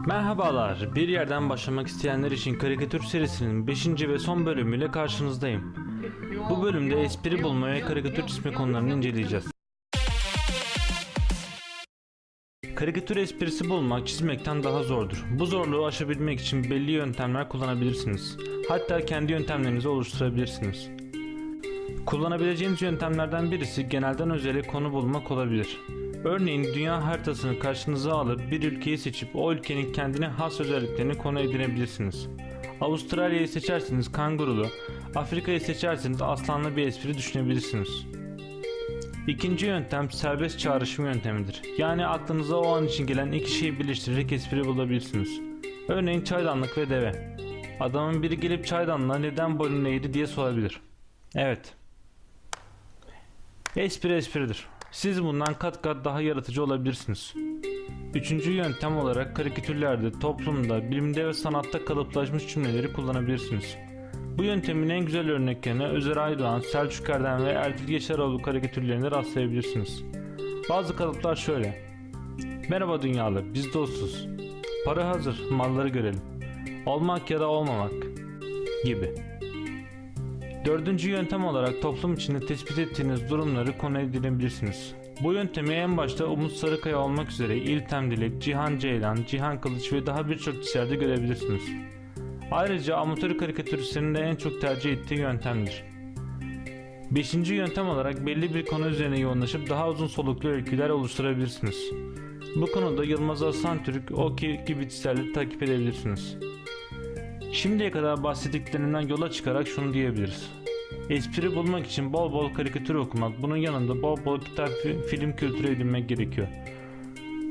Merhabalar, bir yerden başlamak isteyenler için karikatür serisinin 5. ve son bölümüyle karşınızdayım. Bu bölümde espri bulma ve karikatür çizme konularını inceleyeceğiz. Karikatür esprisi bulmak çizmekten daha zordur. Bu zorluğu aşabilmek için belli yöntemler kullanabilirsiniz. Hatta kendi yöntemlerinizi oluşturabilirsiniz. Kullanabileceğiniz yöntemlerden birisi genelden özele konu bulmak olabilir. Örneğin dünya haritasını karşınıza alıp bir ülkeyi seçip o ülkenin kendine has özelliklerini konu edinebilirsiniz. Avustralya'yı seçerseniz kangurulu, Afrika'yı seçerseniz aslanlı bir espri düşünebilirsiniz. İkinci yöntem serbest çağrışım yöntemidir. Yani aklınıza o an için gelen iki şeyi birleştirerek espri bulabilirsiniz. Örneğin çaydanlık ve deve. Adamın biri gelip çaydanlığa neden boynun eğri diye sorabilir. Evet. Espri espridir. Siz bundan kat kat daha yaratıcı olabilirsiniz. Üçüncü yöntem olarak karikatürlerde, toplumda, bilimde ve sanatta kalıplaşmış cümleleri kullanabilirsiniz. Bu yöntemin en güzel örneklerine Özer Aydoğan, Selçuk Erdem ve Erdil Yaşaroğlu karikatürlerine rastlayabilirsiniz. Bazı kalıplar şöyle. Merhaba dünyalı, biz dostuz. Para hazır, malları görelim. Olmak ya da olmamak gibi. Dördüncü yöntem olarak toplum içinde tespit ettiğiniz durumları konu edinebilirsiniz. Bu yöntemi en başta Umut Sarıkaya olmak üzere İltem Dilek, Cihan Ceylan, Cihan Kılıç ve daha birçok kişilerde görebilirsiniz. Ayrıca amatör karikatüristlerin de en çok tercih ettiği yöntemdir. Beşinci yöntem olarak belli bir konu üzerine yoğunlaşıp daha uzun soluklu öyküler oluşturabilirsiniz. Bu konuda Yılmaz Aslan Türk, Oki gibi çizerleri takip edebilirsiniz. Şimdiye kadar bahsettiklerimden yola çıkarak şunu diyebiliriz. Espri bulmak için bol bol karikatür okumak, bunun yanında bol bol kitap, fi- film kültürü edinmek gerekiyor.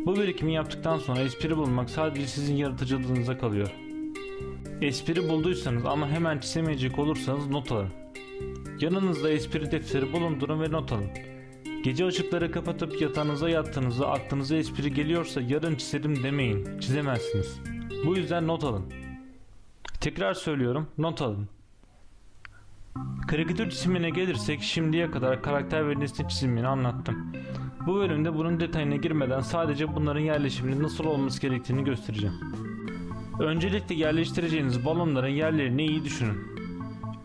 Bu birikimi yaptıktan sonra espri bulmak sadece sizin yaratıcılığınıza kalıyor. Espri bulduysanız ama hemen çizemeyecek olursanız not alın. Yanınızda espri defteri bulundurun ve not alın. Gece ışıkları kapatıp yatağınıza yattığınızda aklınıza espri geliyorsa yarın çizelim demeyin, çizemezsiniz. Bu yüzden not alın. Tekrar söylüyorum, not alın. Karikatür çizimine gelirsek şimdiye kadar karakter ve nesne çizimini anlattım. Bu bölümde bunun detayına girmeden sadece bunların yerleşiminin nasıl olması gerektiğini göstereceğim. Öncelikle yerleştireceğiniz balonların yerlerini iyi düşünün.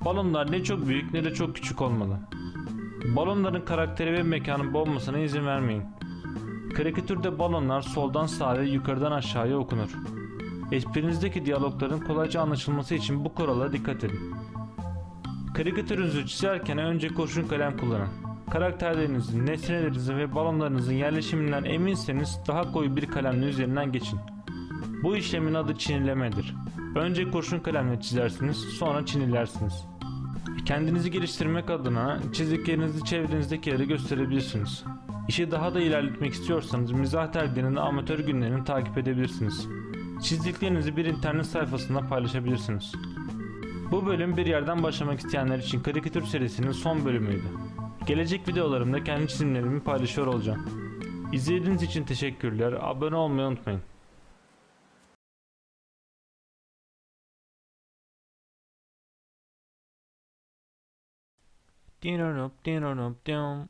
Balonlar ne çok büyük ne de çok küçük olmalı. Balonların karakteri ve mekanı boğmasına izin vermeyin. Karikatürde balonlar soldan sağa ve yukarıdan aşağıya okunur. Esprinizdeki diyalogların kolayca anlaşılması için bu kurala dikkat edin. Karikatürünüzü çizerken önce kurşun kalem kullanın. Karakterlerinizin, nesnelerinizin ve balonlarınızın yerleşiminden eminseniz daha koyu bir kalemle üzerinden geçin. Bu işlemin adı çinilemedir. Önce kurşun kalemle çizersiniz, sonra çinilersiniz. Kendinizi geliştirmek adına çizdiklerinizi çevrenizdekilere gösterebilirsiniz. İşi daha da ilerletmek istiyorsanız mizah dergilerinin amatör günlerini takip edebilirsiniz. Çizdiklerinizi bir internet sayfasında paylaşabilirsiniz. Bu bölüm bir yerden başlamak isteyenler için karikatür serisinin son bölümüydü. Gelecek videolarımda kendi çizimlerimi paylaşıyor olacağım. İzlediğiniz için teşekkürler. Abone olmayı unutmayın. Dinoroop, dinoroop, diom.